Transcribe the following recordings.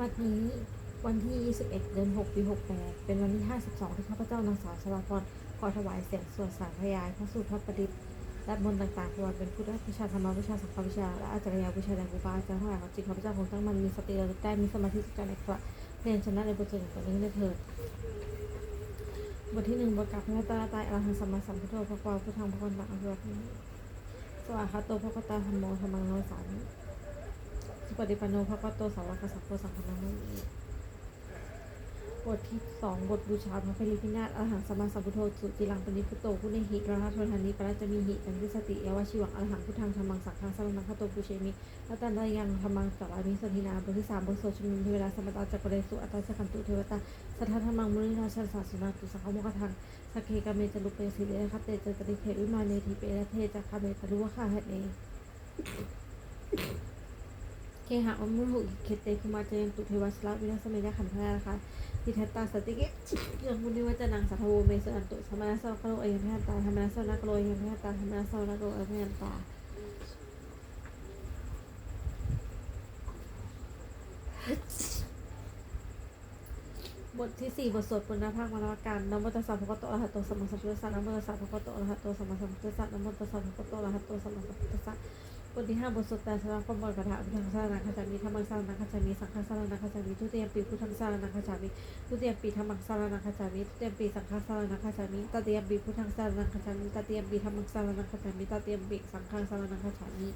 วันนี้วันที่ 21 เดือน 6 ปี 68 เป็นวันที่ 52 ที่ข้าพเจ้านางสาวชลาพรขอถวายเสียงสวดสารพยายพระสูตรพระประดิษฐ์และมนต์ต่างๆถวายเป็นพุทธวิชาธรรมวิชาสังฆวิชา และอาจารย์วิชาแด่ครูบาอาจารย์ทั้งหลายของจิตข้าพเจ้าคงตั้งมันมีสติระลึกได้มีสมาธิจิตใจในคระเพลงชนะในบทสวดต่อนี้ได้เถิดบทที่หนึ่งบทกับพระตาตายอรหังสัมมาสัมพุทโธพระกวาพุทธังพระวันตังอภิวัตสวาคาโตพระกตาธรรมโมธรรมังโนสามิ สุปฏิปันโนพระกวาโตสาวกสัพโพสังฆนังโนอิบทที่สองบทบูชาพระเพลิพินาศอรหังสมมาสัมพุทโธสุจิลังปณิพุโตผู้ในหิราธโทธานิปรัจจมีหิตันติสติเอวชิวังอรหังพุทธังธรรมังสังฆังสรนังคโตปุเชมิรัตันดายังธรรมังสัลามิสตินาบทที่สามบทโสชุมนุมเทวดาสมตาจักรเรสุอัตตสกันตุเทวตาสัทธธรรมังมุนิราชันศาสนาตุสังฆโมกทังสกเคกาเมจลุเปสิเลคเตจตริเทวิมาเนทิเปรเทจักคาเมตรุวะคาเหตเน เคหะอมุหุเคเตคุมาเจนตุเทวัสละวินาสเมยะขันธนานะคะทิทัตตาสติเกยังมุนิวัจนังสัทโวเมสอันตุธรรมนาสาวกโลเอยันตาธรรมนาสาวนักโลเอยันตาธรรมนาสาวนักโลเอยันตาบทที่สี่บทสวดปุณณภาคมรรการนโมตัสสะภะคะวะโตอะระหะโตสัมมาสัมพุทธัสสะนโมตัสสะภะคะวะโตอะระหะโตสัมมาสัมพุทธัสสะนโมตัสสะภะคะวะโตอะระหะโตสัมมาสัมพุทธัสสะ บทที่ห้าบทสวดแต่สระพมบทคาถาพุทธังสารนังคาจามิธรรมังสารนังคาจามิสังฆังสารนังคาจามิทุติยมปีพุทธังสารนังคาจามิทุติยมปีธรรมังสารนังคาจามิทุติยมปีสังฆังสารนังคาจามิตติยมปีพุทธังสารนังคาจามิตติยมปีธรรมังสารนังคาจามิตติยมปีสังฆังสารนังคาจามิ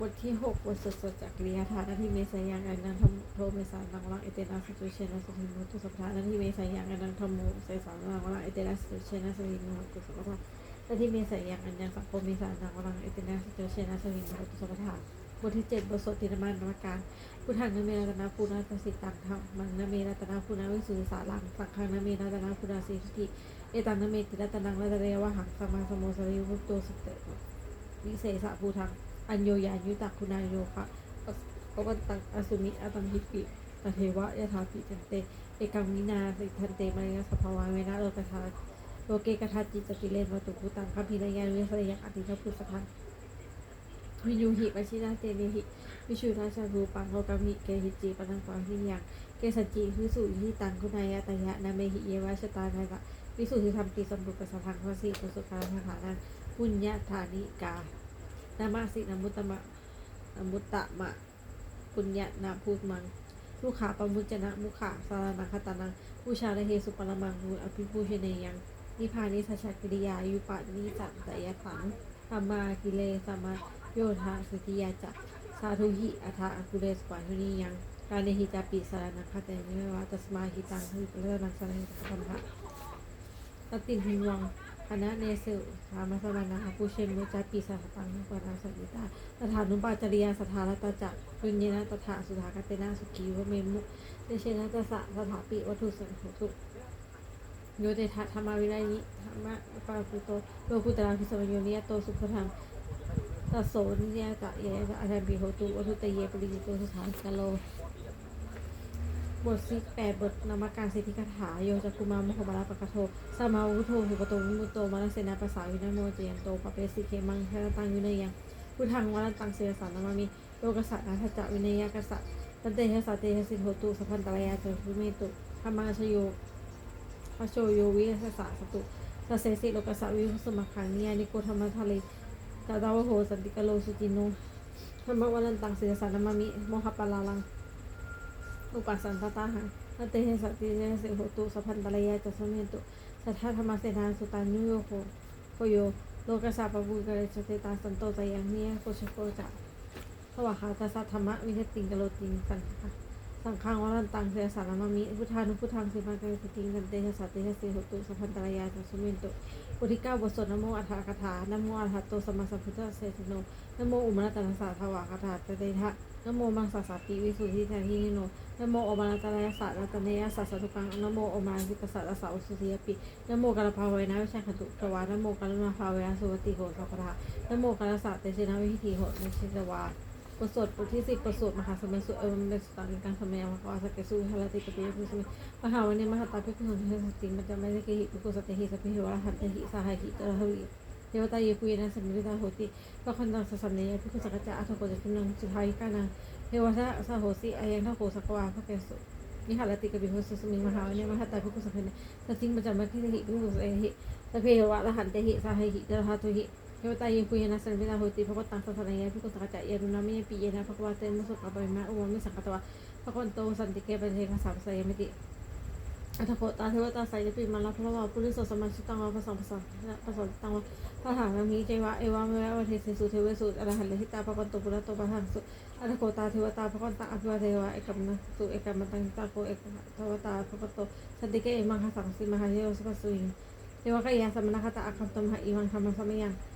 บทที่หกบทสดสดจากกริยาฐานาที่เมสายังอันนันทมโทเมสานังรังเอเตนะสตุเชนะสถิมุตุสัพพะนาที่เมสายังอันนันทมโมเสสานังรังเอเตนะสตุเชนะสถิมุตุสัพพะนาที่เมสายังอันยังสัพพเมสานังวรังเอเตนะสตุเชนะสถิมุตุสัพพะบทที่เจ็ดบทสดตินมานนวการพุทธังนเมรัตนาภูนาตสิตังธรรมังนเมรัตนาภูนาวิสุสารังสังฆังนเมรัตนาภูนาสีทิเอตังนเมติรัตนังรัตเรวะหังสัมมาสมโมสริยุตโตสุตเตวิเศษภูทังอัญโยยายุตักคุณายโยคะปวันตังอสุมิอตัมหิปิตเทวะยะถาปิจันเตเอกังมินาสิทันเตมายสภาวาเวนะโลกธา โลเกกทาจิตติเลนวัตุภูตังคัมภีรยานุสรยังอติทพุทธพังวิยูหิปชินาเตเนหิวิชุราชารูปังโลกามิเกหิจีปนังปังหิยังเกสจิวิสุหิตังคุณายะตยะนาเมหิเยวะชตานาระวิสุทธิธรรมติสมปุปสัพพังวสีปุสุขานาฐานังปุญญาธานิกานามาสินามุตตมะนามุตตะมะปุญญานาพูดมังลูกขาปมุจนะมุขาสารนังคตานังผู้ชาละเฮสุปรมังมูอภิภูชเนยัง นิพพานิสัชกิริยายุปะนิจัตตยขังธรรมากิเลสมาโยธาสุติยาจักสาธุหิอัฏฐาอกุเลสปาทุนียังการเนหิจาปิสารนังคตเนวะตัสมาหิตังหิปะเลนังสารหิตธรรมะตตินหิวังคณะเนเซลธามาสมานาภูเชนมุจาปีสาตังนุปนาสมิตาตถานุปาจริยาสถาลตจักยุญเยนะตถาสุธากตเตนะสุกีวเมมุเดเชนะตสะสถาปิวัตถุสังโฆตุ โยเตทะธรรมาวิไลนิธรรมะปาปุโตโลกุตระพิสมัญโยนิยโตสุขทังตัสโสนิยตะเยะอาจารย์ปิโหตุวัตุตเยปริจิโตสถานกะโลบทสิแปดบทนามการสิทธิคาถาโยจักุมามโหบาลปะกะโทสมาวุโทหุปโตวิมุตโตมาลเสนาภาษาวินโมเจยนโตปะเปสิเคมังเทระตังวินยังพุทธังวัลตังเสสานามามิโลกสัตนาทจวินยกษัตตันเตหะสาเตหะสิโหตุสัพพันตรายาจตุเมตุธรรมาชโย พระโชโยวิหสสะสตุสเสสิโลกสัตวิหุสมัคขังนิยนิโกธรรมทะเลตาดาวโหสันติกโลสุจิโนธรรมวัลตังเสสานามามิโมหปะลาลัง อุปัสสันตตาหะนเตเหสติเนเสโหตุสัพพันตระยะจัสเมตุสัทธาธรรมเสนาสุตานุโยโคโคโยโลกสาปบุกเรสเตตาสันโตใจยังเนียโคชโกจักสวะคาตาสัทธรรมะวิเทติงกโลติงสังฆะ สังฆังวรันตังเสสารมามิพุทธานุพุทธังสิมากริติงกันเตเหสติเนเสโหตุสัพพันตระยะจัสเมนตุบทที่เก้าบทสวดนโมอัฏฐกถานโมอัฏฐโตสมาสัมพุทธเสสโนนโมอุมรัตนสาทวะคาถาเตเทะนโมมังสสาติวิสุทธิแทนที่นิโนนโมโอมาตระยสัตรัตเนยสัสสุกังนโมโอมาลิกสัตตะสาวสุติยปินโมกัลภาเวนะวิชัยขตุตวานโมกัลมาภาเวนะสุวติโหสัพพะนโมกัลสัตเตชนะวิหิโหนิชิตวา บทสวดบทที่สิบบทสวดมหาสมัยสุเอวเมสตังการสมัยมหาวาสเกสุหะลติกปิยพุสมิมหาวันนี้มหาตาพิคุนเทสติมัจจไม่ได้กิหิปิกุสติหิสพิหิวะหัตติหิสหายหิตระหวิเทวตาเยปุยนะสัมมิตาโหติก็คันตังสัสเนยพิคุสักจะอัตโกจะตุนังสุทายกานังเทวทาสะโหสิอายังทโกสกวาพระเกสุนิหารติกบิโหสุสมิมหาเนี่ยมหาตาพิคุสักเนสติงปัจจมัคคิหิพิคุสเอหิสเพวะละหันตหิสหิเดรหะตุหิเทวตายปุยนะสัมมิตาโหติพระตุหิ สุขะปริมาอุมามิสังกตวะพระคนโตสันติเกปัญเทกสัมสยมิติอัตโกตาเทวตาไสยปิมาลาพระวาปุริสสมัชตังวาภาษาภาษาภาษาตังวาพระถามีเจวะเอวาเมวะเทสสุเทวสุอรหันเลหิตาภกันโตปุระโตปะหังสุอัตโกตาเทวตาภกันตังอภิวาเทวะเอกมนะสุเอกมตังตาโกเอกเทวตาภกันโตสันติเกเอมังคสังสิมหาเทวสปัสสุยิงเทวกายาสมณคตาอัคคัมตมหะอีมังธรรมสมัยยังนักกิตเยวะอภิเรสังคติอัตโกอปลาเทวตาภกันโตสันติเกเอมังคสังหิดาลาภิโกสมณะหังสุจิตังอัตโนอุชุมกสุสาหิวานิตาดิคะเทตวะอินเสียนนิรคันติประเทศติอัตโขอปลาเทวตาพระกตสติเกอุมัง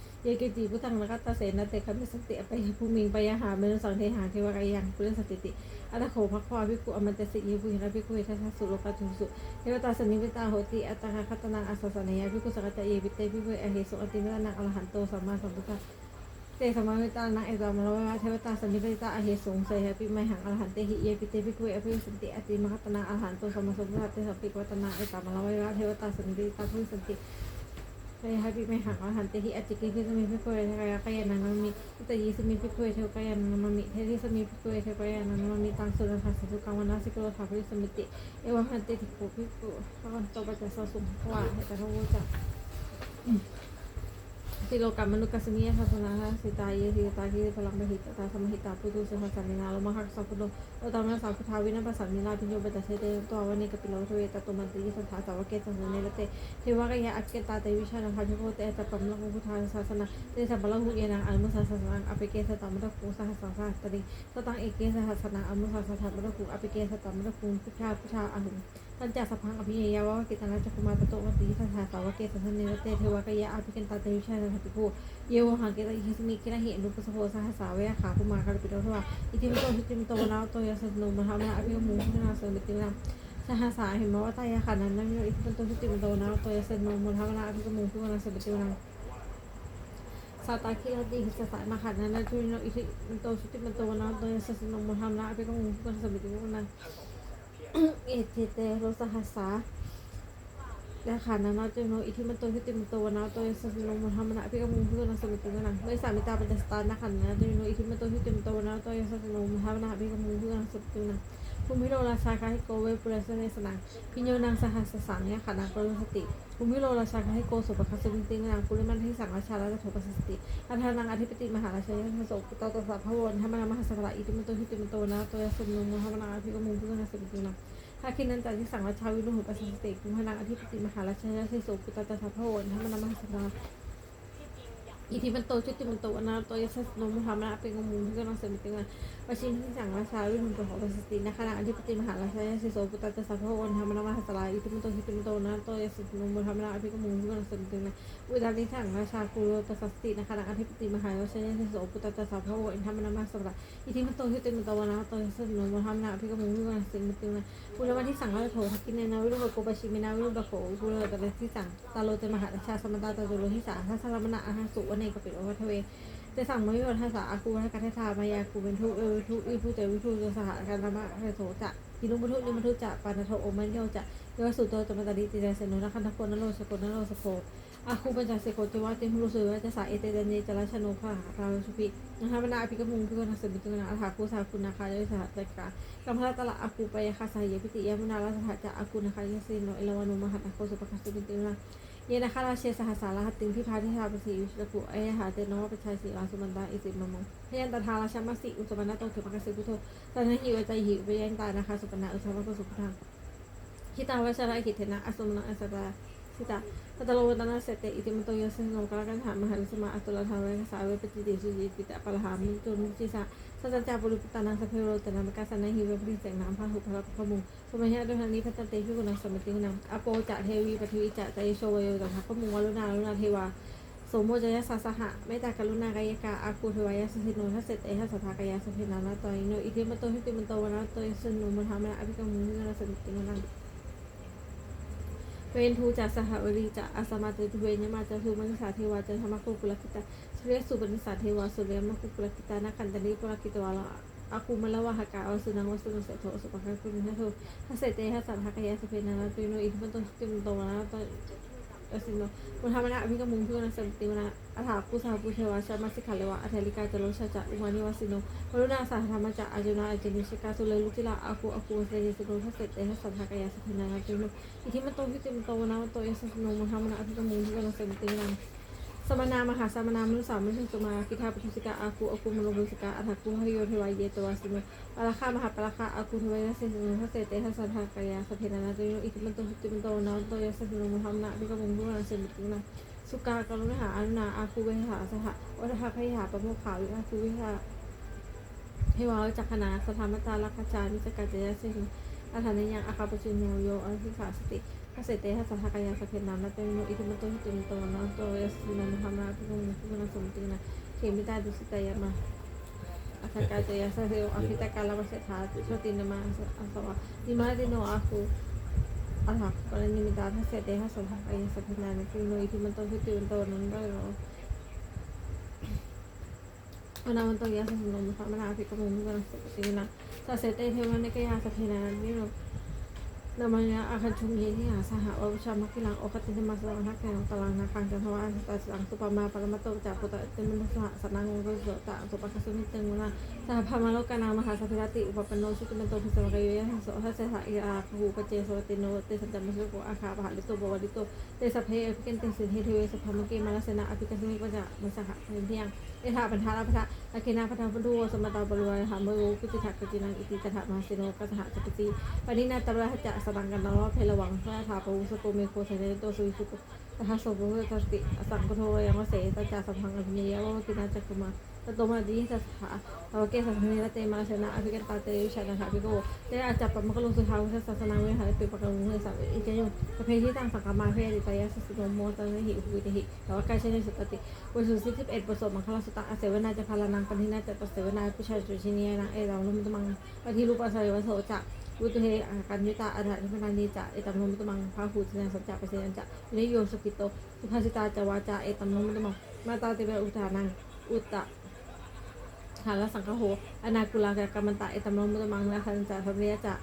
เกอุมังคสังสิเยกิจิพุทธังนกัตตเสนเตคัมิสติอไปภูมิงไปยหาเมนุสังเทหาเทวกายังปุเรสติติอัตโขภควาภิกุอมันตสิเยปุหิระภิกุเอทัสสุโลกตุสุเทวตาสนิวิตาโหติอัตตะคัตนังอัสสะเนยภิกุสกัจเยวิเตภิกุอเหสุอติเมตนังอรหันโตสัมมาสัมพุทธะเตสมาวิตานะเอกามลวะเทวตาสันนิปติตาอเหสงเสยปิไมหังอรหันเตหิเยปิเตปิคุยอภิสันติอติมหัตนาอรหันโตสมสมพุทธะเตสัพพิกวัตนาเอกามลวะเทวตาสันนิปติตาพุสันติ เตหะปิไมหังอรหันเตหิอจิกิพิสมิพิคุยเทกายกายานังมมิอุตยิสมิพิคุยเทวกายานังมมิเทติสมิพิคุยเทวกายานังมมิตังสุนันทัสสุกังวนาสิกโลภาภิสมิติเอวหันเตติโกภิกุพระวันโตปัจจสสุขวาเหตะทวจัก ติโลกัมมนุกัสมิยทัสนาสิตายสิตาคิพลังมหิตตาสมหิตาปุตุสหัสมินาลมหักสัพพุโนโอตามะสาพุทธาวินัปสัมมินาพิโยปตัสเสเตตัววันนี้กปิโลทเวตตุมันติสัทธาสาวเกสันเนรเตเทวกายะอักเกตาเตวิชานังพาภิโกเตตปัมลังพุทธาศาสนาเตสัมปะลังหุเยนังอัลมุสาสนังอภิเกสตามะคุสัสสาตริสตังเอเกสหัสนังอัลมุสาสถามะคุอภิเกสตามะคุพุทธาพุทธาอหุ ปัญจสัพพังอภิเยยวะกิตังรัจกุมารตโตวัตติสัทธาสาวเกสันเนรเตเทวกยะอภิกันตาเตวิชานังติโกเยวหังเกตอิสมิกินะเหนุปสโพสหสาเวะขาภูมาคารปิโตทวะอิติมิโตหิติมิโตนาโตยสัสนุมหามะอภิมุขนาสมิตินะสหสสาหิมวตายะขันนันนัมิโนอิติมิโตหิติมิโตนาโตยสัสนุมหามะอภิมุขนาสมิตินะสาตาคิรติหิสสายมาขันนันนัจุโนอิติมิโตหิติมิโตนาโตยสัสนุมหามะอภิมุขนาสมิตินะ อเตเตโรสหัสสาและขานานาเจโนอิทิมันโตทิติมันโตวนาโตยสัสโนมันทำนะพิกมุงพุทธนาสมิตินังไม่สามิตาปัญจสตานะขันนาเจโนอิทิมันโตทิติมันโตวนาโตยสัสโนมันทำนะพิกมุงพุทธนาสมิตินัง ภูมิโลราชาคาฮิโกเวปุรสเนสนังพิญโยนังสหัสสังเนี่ยขานาโกรสติภูมิโลราชาคาฮิโกสุปคัสมิตินังปุริมันที่สังราชาและโทปัสสติอัทานังอธิปติมหาราชยทัสโสปุตตตสัพพวนธรรมนามหาสักระอิติมันโตทิติมโตนาโตยสัสโนมันทำนะพิกมุงพุทธนาสมิตินังถ้าคิดนั้นจากที่สั่งราชาวิรุหุปัสสติกุมพนังอธิปติมหาราชาเทโสปุตตะทัพพโวนธรรมนามหาสนาอิทิมันโตชุติมันโตอนาโตยสัสโนมุธรรมะเป็นกมูลที่กำลังเสริมติงานวชินที่สั่งราชาวิรุหุปัสสตินะขณะอธิปติมหาราชาเทโสปุตตะทัพพวนธรรมนามหาสลาอิทิมันโตชุติมันโตอนาโตยสัสโนมุธระ เป็นกมูลที่กำลังเสริมติงานอุดานิสั่งราชากุโรตสัสตินะขณะอธิปติมหาราชาเทโสปุตตะทัพพโวนธรรมนามหาสลาอิทิมันโตชุติมันโตอนาโตยสัสโนมุธรรมะเป็นกมูลที่กำลังเสริมติงานปุรวันที่สั่งราชโถทักกินในนาวิรุปโกปชิมินาวิรุปโขปุรตะเลที่สั่งตาโลเตมหาชาสมตาตาโลที่สาทัสารมณะอาหาสุวเนกปิโอวัทเวจะสั่งมวิวัฒสาอากูทักกัทธามายากูเป็นทุเออทุอีผู้เตวิทุจะสหการธรรมะเโสจะกินุมุทุนิมุทุจะปานาโทโอมันโยจะเยวสุโตจมตาดิติเดเสนุนคันทโกนโลสโกนโลสโก อาคูปัญจเสโกจวะเตมุรุสุวะจะสาเอเตเดเนจราชโนภาหาราชุปินะคะบรรดาอภิกมุงพิกนัสมิตุนาอาถาคูสาคุณนาคาโดยสหัสกากัมพลตละอากูไปยคาสายพิติยมุนาราสถาจะอากูนะคะยสินโนเอลวานุมหัตโคสุปคัสติปิตินะเยนะคะราเชสหัสาราหัติงพิพาทิชาปสีวิชกุเอหาเตโนปชัยสีราสุมันตาอิสิมมงพยันตทาราชมัสสิอุสมนาโตเถปกัสสิพุทโธสันหิวใจหิวยันตานะคะสุปนาอุสมะสุพุทธังคิตาวชราคิเทนะอสุมนังอสตาสิตา พัตโลวัตนาเสตอิติมโตยสินงกรกันหามหันสมาอัตุลธาเวกสาเวปจิติสุจิปิตะปะหามิจุนจิสาสัจจาบุรุษตานังสเพโรตนามกาสนาหิวะพริเสงน้ำพาหุพระพมุงสมัยด้วยทางนี้พัตเตพิกุณังสมติกุณังอโปจะเทวีปทิวิจะใจโชวโยตังทัพมุงวรุณาลุณาเทวาสมโมจยสสสหะเมตตากรุณากายกาอาคูเทวายาสสิโนทัสเสตเอทัสสทากายาสเพนานาตอยโนอิทิมโตหิติมโตวนาโตยสนุมธรรมะอภิกรรมุนินาสมิติมนัง เวนทูจัสหวรีจะอาสมาติเวนยมาจะทูมันิสาเทวาจะธรรมกุกุลกิตาสุริยสุปนิสาเทวาสุเรมกุกุลกิตานาคันตนิปุรกิตวาลาอาคูมละวะหกาอสุนังวสุนังเสโทสุปะคักุนิทัโททัสเสตเอทัสสทากายาสเพนานาตุโนอิทิมโตหิติมโตวนะตย อสิโนมุธรรมนะอภิกมุงพิวนาสมติวนาอัฏฐาปุสาปุเทวาชามาสิขาเลวะอัฏฐลิกาจโลชาจะอุมานิวสิโนวรุณาสาธรรมจะอาจุนาอาจนิชิกาสุเลลุจิลาอาคูอาคูเสยสิโนทัสเสตเตทัสสัทธากายาสเพนานาจุโนอิทิมันโตพิติมันโตวนาโตยสัสโนมุธรรมนะอภิกมุงพิวนาสมติวนา สมนามหาสมนามนุสามิสุมากิทาปุสิกาอาคูอาคูมโลบุสิกาอัฐาคูหริโยเทวายเยตวาสิโนปราคามหาปราคาอาคูเทวายาสิโนทัสเตเตทัสสัทธากายาสเพนานาจุโนอิทิมันโตพิติมันโตนาโตยสัสโนมุธรรมนะอภิกมุงพิวนาสมตินาสุกากรุณหาอนุนาอาคูเวหาสหวัฏหพยหาปะโมขขาวิอาคูเวหาเทวาจักขณาสธรรมตาลักขจามิจกาเจยเสหิ อาถานิยังอาคาปจุนโยโยอภิขาสติพระเสเตหัสหกายาสเพนานาเตโนอิทิมโตหิติมโตนะโตยสินามุธรรมาภิกมุภิกมุสมตินะเขมิตาดุสิตายมาอาคากาเจยาสเทวอภิตากาลวัสถาโชตินมาอาสวะนิมาติโนอาคูอัฏฐกกรณีมิตาทัสเสเตหัสสัทธากายสัพพนานะคือโนยที่มันองพิจารณาตัวนั้นด้วยเหรออนามันองยาสัพนมพระมนาภิกษุมุกันสัพติ นะสัสเสเตเทวนิกยาสัพเพนา นิโรนามันยาอาคันชุมเยที่หาสหะวชามักิลังโอคติธรรมสลังทักแกงตลังนาคังจันทวาตัสังสุปมาปรมาโตจากปุตตะเตมันสหสนังโรโสตะสุปคัสมิเตงมุนาสหพามโลกานามหาสัพพิรติอุปปนโนสุติมันโตพิสวรยยะโสทัสสะอิอาภูปเจโสติโนเตสัจจมสุโกอาคาปหาลิโตบวลิโตเตสัพเพอภิเกนเตสิเฮเทเวสัพพมเกมาลเสนาอภิกัสมิปะจะมัสหะเพียงเพียงเอธาปันธาลพะอาเคนาพัทาพุทโธสมตาบรวยหามโยกุจิทักกจินังอิติตถามาสิโนกัสหะจัปติปณินาตระหะจะสตังกันนรเพลวังพระธาปูสโกเมโคเสเนโตสุวิสุโกตถาโสภุตติอสังกโทยังวเสตจาสัมพังอภิเนยวะกินาจักกุมาตโตมาดีสัสหะภวเกสัสเนรเตมาเสนาอภิกันตาเตวิชานาหาภิโกเตอาจัปปมกลุสุทาวุสัสนาเวหะเปปะกังมุเฮสัพอิจยุประเพทิตังสังกามาเพติตายาสสิโนโมตันหิอุปิติหิภวกายเชนสุตติบทสุสิบสิบเอ็ดบทสวดมังคลสุตตะอเสวนาจะพาลานังปณินาจะตเสวนาพุชาจุชินีนังเอรังลุมตมังปฏิรูปอาศัยวโสจะ วุตุเฮอาการยุตาอาถรรพ์พนานีจะเอตัมลุมตมังพาหูสนะสัจจะปเสนันจะนิโยสกิโตสุภาสิตาจะวาจาเอตัมลุมตมังมาตาติเวอุทานังอุตตะหาลสังคโหอนาคุลากการมันตะเอตัมลุมตมังนะคันจะพระเมียจะ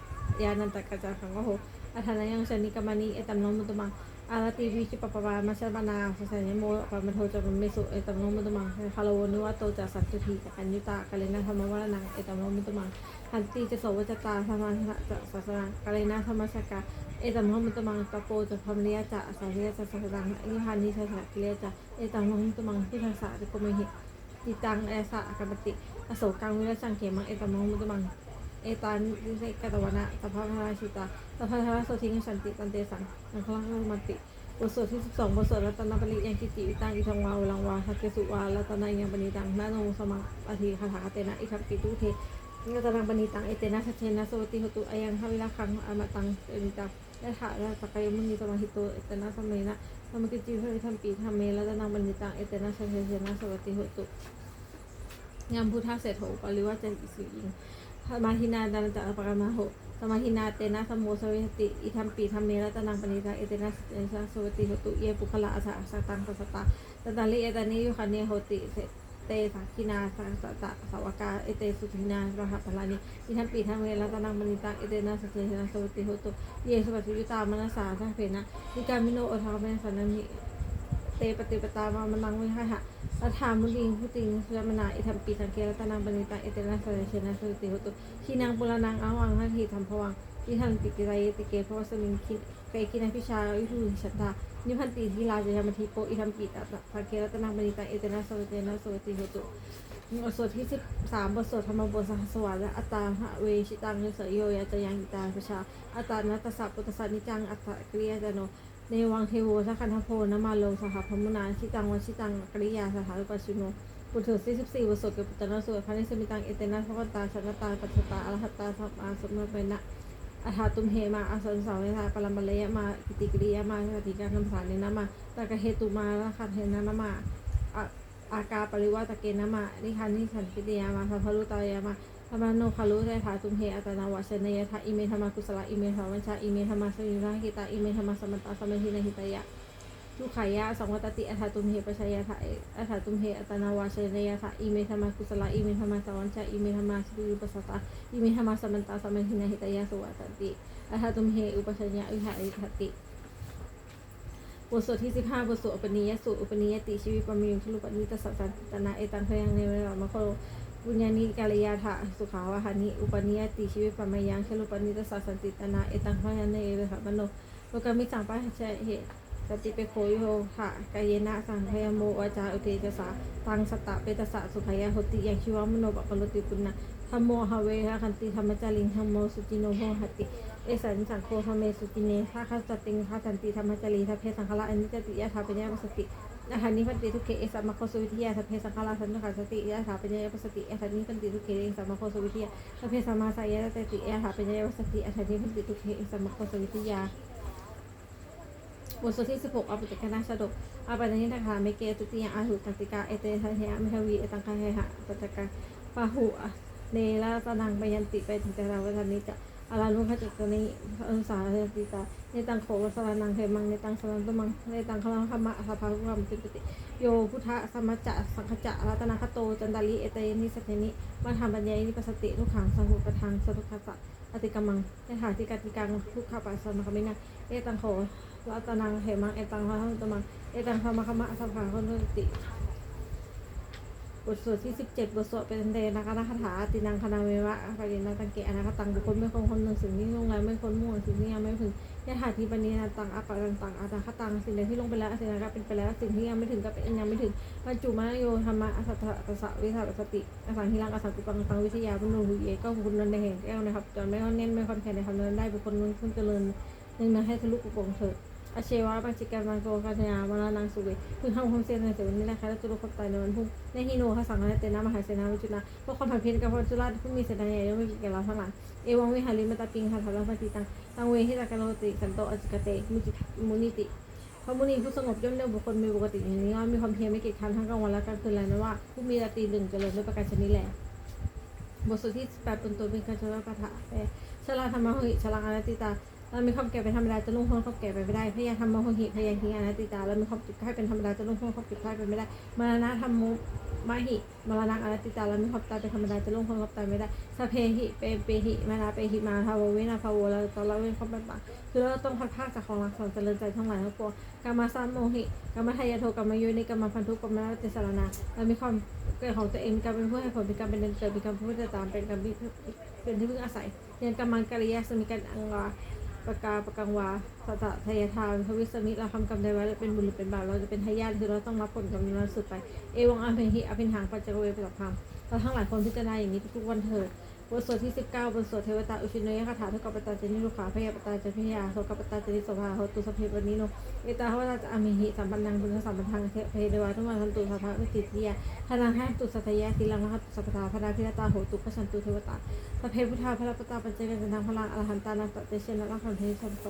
ยานันตะกะจะสังคโหอัฏฐานังชนิกามานีเอตัมลุมตมัง อารติวิชิปปะปามาชบานาสสัญญโมปามาโทจะเมสุเอตัมโนมุตมังคาโลนุวัตโตจะสัตตุทีจะกัญยุตากาเลนะธรรมวรนังเอตัมโนมุตมังหันติจะโสวจตาธรรมะจะศาสนากาเลนะธรรมสกาเอตัมโนมุตมังตะโปจะพรมเลียจะสาเรียจะสัสดังนิพานิชาสักเลียจะเอตัมโนมุตมังพิทังสะจะโกเมหิติตังเอสะกัมปติอโศกังวิรสังเขมังเอตัมโนมุตมัง เอตันวิเศษกตวนะสัพพะราชิตาสัพพะราโสทิงสันติตันเตสังนังคลังมันติบทสวดที่สิบสองบทสวดรัตนปริยังกิติวิตังอิทังวาอุลังวาทักเกสุวารัตนายังปณิตังนาโนสมังอธิคาถาคเตนะอิทัปปิตุเทรัตนังปณิตังเอเตนะสัจเชนะโสติหตุอายังทวิราคังอามตังเอมิตังยะถาราสกายมุนีสมาหิโตเอเตนะสมเมนะสมกิจิเพิธรรมปีธรรมเมรัตนังปณิตังเอเตนะสัจเชนะสวัติหตุยามพุทธเศรษโถปริวัจอิสุยิง ธรรมาทินาดานจักรปรมาโหสมาหินาเตนะสมโมสวิติอิทัมปีธัมเมรัตนังปณิตังเอเตนะเอชะสวัติหตุเยปุคละอาสาสตังปัสสตาตตาลิเอตานิยุคันเนโหติเตสักินาสังสตะสาวกาเอเตสุทินาระหัปลานิอิทัมปีธัมเมรัตนังปณิตังเอเตนะสัจเจนะสวัติหตุเยสวัติยุตามนัสสาทัเพนะนิกามิโนโอทาเมสันนิ เตปฏิปตามามันังวิหะหะรัฐามุลิงพุติงสุยมนาอิทัมปีสังเกรัตนังปณิตังเอเตนะสเชนะสุติหุตุทีนังปุรนังอาวังทันทีธรรมภวังทิทันติกิไรติเกเพราะสมิงคิดเกกินาพิชาวิภูชันตานิพันติทีลาจยามทีโปอิทัมปีตะสังเกรัตนังปณิตังเอเตนะสเชนะสุติหุตุบทสวดที่สิบสามบทสวดธรรมบทสหัสวรรค์และอัตตาหะเวชิตังเสยโยยะจะยังอิตาพิชาอัตตานัตสัพพุทธสันนิจังอัตตะกริยาจโน ในวังเทโวสักคันทโพนมาโลสหพมุนาชิตังวชิตังกริยาสถาปัสชุโนปุถุสี่สิบสี่วสดเกปุตตนะสวดพระนิสมิตังเอเตนะพระตาชนตาปัจจตาอรหัตตาสัมมาสมมตินะอาถาตุมเหมาอาสนสาวเวทาปรัมบเลยมากิติกริยมาสติการคำสารเนนะมาตากะเหตุมาละคันเทนนะมาอะอากาปริวาตะเกนะมานิคันนิสันปิติยามาสัพพลุตายามา ธรรมโนคารุเทถาตุมเหอัตนาวาชเนยทาอิเมธรรมกุสละอิเมธรรมัชาอิเมธรรมสมิราหิตาอิเมธรรมสมันตาสมัยหินหิตายะทุกขายะสังวัตติอัฏฐตุมเหปชัยยะถะอัฏฐตุมเหอัตนาวาเชนยะถะอิเมธรรมกุศลอิเมธรรมสวัญชาอิเมธรรมสุริปัสสตาอิเมธรรมสมันตาสมัยหินหิตายะสวัตติอัฏฐตุมเหอุปชัญญะวิหาริทติบทสวดที่สิบห้าบทสวดอุปนิยสูตรอุปนิยติชีวิตปมิยุทุลุปนิตสัสสันตนาเอตังพยังในเวลามะโค บุญญานิกาลยาถะสุขาวหานิอุปนิยติชีวิตปมยังชลุปนิตสัสสันติตนาเอตังพยังในเวลามโนโลกามิสังปะเชเหสติเปโคโยหะกายยนะสังขยโมวาจาอุเทจสาตังสตะเปตสะสุขยาหติยังชีวมโนปปรติปุณนะธรรมโมหเวหะคันติธรรมจาริงธรรมโมสุจิโนโหหติเอสันสังโฆธรรมเมสุจิเนทาคัสติงทาสันติธรรมจารีทัพเพสังฆละอนิจจติยะถาปัญญาปสติ อาหารนิพันติทุกเขเอสัมมโคสวิทยาทัพเพสังฆละสันตุขันสติยะถาปัญญาปสติอาหารนิพันติทุกเขเอสัมมโคสวิทยาทัพเพสัมมาสายะตติยะถาปัญญาปสติอาหารนิพันติทุกเขเอสัมมโคสวิทยาบทสวดที่16อภิเจกนาชดกอาปัญญิทักขาเมเกตุติยาอาหุตันติกา เอเตทันเฮมิทวีเอตังคาเฮหะปัจจกาปาหุเนละตนังปยันติไปถึงแต่เราวันนี้จะ อารานุขจักรณีอนุสาเรติตาในตังโขวสรานังเทมังในตังสลันตมังในตังคลังขมะสัพพะรุมจิตติโยพุทธสมัจจะสังขจะรัตนาคโตจันตาลีเอเตนิสัตนิมาทำปัญญานิปัสสติทุกขังสังหุปทังสุขัสสะอติกมังในฐานที่กติกังทุกขปัสสะมะคมินาเอตังโขรัตนังเหมังเอตังพระหุตมังเอตังธรรมคมะสัพพะคนตุติ บทสวดที่ 17 บทสวดเป็นเดนะคะนาคาถาตินังคณาเววะปรินาตังเกอนาคตังบุคคลไม่คงคนหนึ่งสิ่งที่ลงแล้วไม่คนม่วสิ่งที่ยังไม่ถึงยะถาทีปณีนาตังอัปปะตังตังอาตาคตังสิ่งใดที่ลงไปแล้วสิ่งนั้นก็เป็นไปแล้วสิ่งที่ยังไม่ถึงก็เป็นยังไม่ถึงบรรจุมาโยธรรมะอสัตตะตสะวิสาสติอสังหิรังอสังกุปังตังวิทยาบุญหุเยก็คุณนันในแห่งแก้วนะครับจนไม่ค่อนเน้นไม่ค่อนแข็งในคำนั้นได้บุคคลนั้นขึ้นเจริญหนึ่งนะให้ทะลุกุปงเถิด อาเชวะปัจจิการมังโกกัญญามรนังสุเวพึงทำความเสียในเสวันนี้นะคะและจุลความตายในวันพรุ่งในฮิโนข้าสังฆเตนะมหาเสนาวิจุนะเพราะความผันเพี้ยนกับพระจุลาผู้มีเสนาใหญ่ย่อมไม่มีแก่เราทั้งหลายเอวังวิหาริมตาปิงคาถาลปฏิตังตังเวหิตากาโลติสันโตอจิกเตมุจิมุนิติพระมุนีผู้สงบย่อมเรียกบุคคลมีปกติอย่างนี้ว่ามีความเพียรไม่เกียจคร้านทั้งกลางวันและกลางคืนแล้วนะว่าผู้มีราตรีหนึ่งเจริญด้วยประการชนิดแหละบทสวดที่แปดเป็นตัวเป็นการชนะปะทะแปลชลาธรรมะหิชลาอนัตติตา เรามีความแก่เป็นธรรมดาจะลุ่งพ้นความแก่ไปไม่ได้พยาธรรมะหิพยาหิอนัตติตาเรามีความเจ็บไข้เป็นธรรมดาจะลุ่งพ้นความเจ็บไข้ไปไม่ได้มรณะธรรมมุมหิมรณะอนัตติตาเรามีความตายเป็นธรรมดาจะลุ่งพ้นความตายไม่ได้สเพหิเปเปหิมานาเปหิมาทาวเวนาภาวเราตอนเราเป็นความเป็นปากคือเราต้องพัดพากจากของรักของเจริญใจทั้งหลายทั้งปวงกามสามโมหิกามทายาโทกามยุนิกามพันธุกามนาเตสารนาเรามีความเกิดของตัวเองการเป็นผู้ให้ผลเป็นการเป็นเดินเกิดเป็นการเป็นผู้จะตามเป็นการเป็นที่พึ่งอาศัยเรียนกำมังกริยาสมิการอังวา ปากกาปากกังวาสัตทายทานพวิสมิเราทำกรรมใดไว้เป็นบุญหรือเป็นบาปเราจะเป็นทายาทคือเราต้องรับผลกรรมนั้นสุดไป เอวังอัมหิอภินหังปัจจเวปตักธรรมเราทั้งหลายคนพิจารณาอย่างนี้ทุกวันเถิด บทสวดที่ 19บทสวดเทวตาอุชินยคาถาทุกขปตาเจนิรุขาพยาปตาเจพยาโสกปตาเจนิสภาโหตุสพเพปนิโนเอตาหวตาจะอมิหิสัมปันนังบุญสัมปันทังเทเพเดวาทุมาทันตุสัพพะวิติติยาธนังห้ตุสัตยาติลังหัตุสัพพทาพระดาพิรตาโหตุขชันตุเทวตาสพเพพุทธาพระปตาปัจเจกนันทังพลังอรหันตานันตเตเชนะลังคันเทชันโต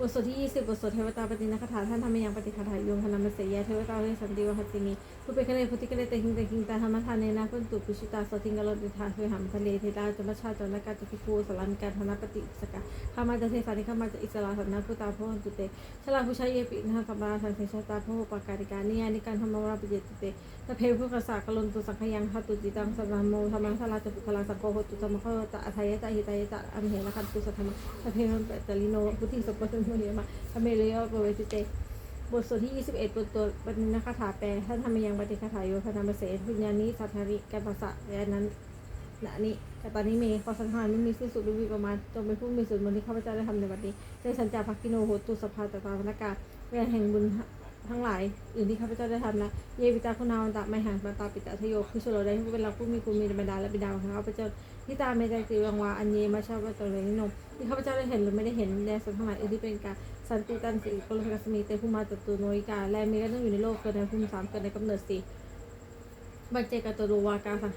บทสวดที่ 20 บทสวดเทวตาปฏินาคถาท่านทำมยังปฏิคาถายงคณามเสยยเทวตาเวสันติวหัตตินีผู้เป็นคะแนนพุทธิกะเลเตหิงเตหิงตาธรรมทานเนนะพุนตุปุชิตาสติงกะโลติทาเวหัมทะเลเทตาจมชาจนกาจุพิคูสลามิการธนปฏิสกะข้ามาจะเทสานิข้ามาจะอิสระสันนาพุตาพหันตุเตชลาผู้ชายเยปินะสัมบาสันเทชตาพหุปการิกานิยานิการธรรมวราปิเจติเตตะเพพุกษากลนตุสังขยังหัตุจิตังสัมมโมธรรมังสลาจปุคลาสังโฆหตุธรรมะตะอัทายะตะหิตายะตะอัมเหนะคันตุสัทธรรมตะเพมันเปตลิโนพุทธิสปปะตุโนเยมะพระเมรุยปเวทิเตบทสวดที่ 21บทตัวปฏินาคาถาแปลท่านธรรมยังปฏิคาถาโยพนามเสนพุญญานิสัทธาริกัปปะสะและนั้นณนี้แต่ตอนนี้เมย์ขอสังหารไม่มีสิ้นสุดหรือวิประมาณจงเป็นผู้มีส่วนบุญที่ข้าพเจ้าได้ทำในวันนี้ได้สัญจาภักกิโนโหตุสภาตตาพนากาเวลาแห่งบุญทั้งหลายอื่นที่ข้าพเจ้าได้ทำนะเยวิตาคุณาวันตะไมหังปตาปิตะทโยคือชโลได้ผู้เป็นเราผู้มีคุณมีบรรดาและบิดาของข้าพเจ้า ที่ตาเมตติวังวาอันเยมาชาวัตเรนิโนมที่ข้าพเจ้าได้เห็นหรือไม่ได้เห็นแดสัตว์ทั้งหลายอื่นที่เป็นการสันติตันสิกลกัสมีเตผู้มาจตุโนยิกาและมีก็ต้องอยู่ในโลกเกิดในภูมิสามเกิดในกำเนิดสี่บัจเจกตโรวากาสัง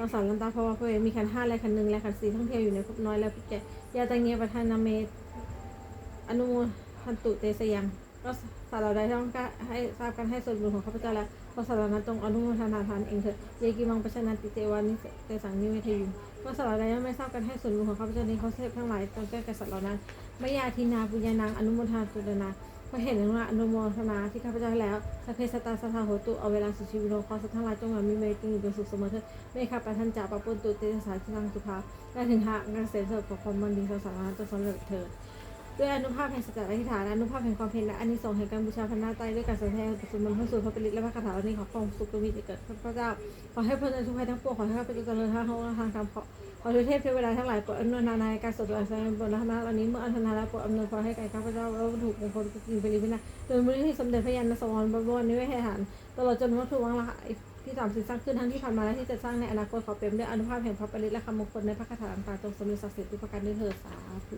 รักษาลันตาเพราะว่าพระเวมีขันห้าและขันหนึ่งและขันสี่ท่องเที่ยวอยู่ในภพน้อยและพิจยาตังเงียประธานาเมตอนุโมทันตุเตสยังก็สารเราได้ต้องให้ทราบกันให้ส่วนบุญของข้าพเจ้าแล้ว พราะสารเรานั้นตรงอนุโมทนาทานเองเถอะเยกิมังประชนาติเตวานิเตสังนิเวทยุงก็สารเราได้ยังไม่ทราบกันให้ส่วนบุญของข้าพเจ้าในเขาเทพทั้งหลายจงแก้แก่สัตว์เหล่านั้นไม่ยาทินาปุญญานางอนุโมทนาตุดนาเพราะเห็นว่าอนุโมทนาที่ข้าพเจ้าแล้วสพเพสตาสทาโหตุเอาเวลาสุชีวิโรขอสัตว์ทั้งหลายจงมามีเมตติอยู่เป็นสุขเสมอเถิดไม่ข้าปทันจ่าปะปนตุเตสาทิทังสุภาและถึงหากเกษตรเสริฐของความมันดีของสารนันจะสำเร็จเถิด ด้วยอนุภาพแห่งสัจจะอธิษฐานอนุภาพแห่งความเพียรและอานิสงส์แห่งการบูชาพระนาไตรด้วยการแสดงปัจจุบันพระสูตรพระปริตและพระคาถาเหล่านี้ขอความสุขจงมีแก่เกิดข้าพเจ้าขอให้พ้นจาทุกภัยทั้งปวงขอให้ข้าพเจ้าเจริญทางโลกทางธรรมขอขอทุเทพเทวดาทั้งหลายโปรดอนวยนาในการสวดอันสวดบนธรรมะเหล่านี้เมื่ออันธนาแล้วโปรดอำนวยพรให้แก่ข้าพเจ้าแล้ววัตถุมงคลกินไปริพินาโดยมูลนิธิสมเด็จพระยาณสังวรบรมนิเวศให้ฐานตลอดจนวัตถุวังละที่สามสิบสร้างขึ้นทั้งที่ผ่านมาและที่จะสร้างในอนาคตขอเปี่ยมด้วยอนุภาพแห่งพระปริตและคำมงคลในพระคาถาต่างๆจงสมเด็จศักดิ์สิทธิ์ทุกประการด้วยเถิดสาธุ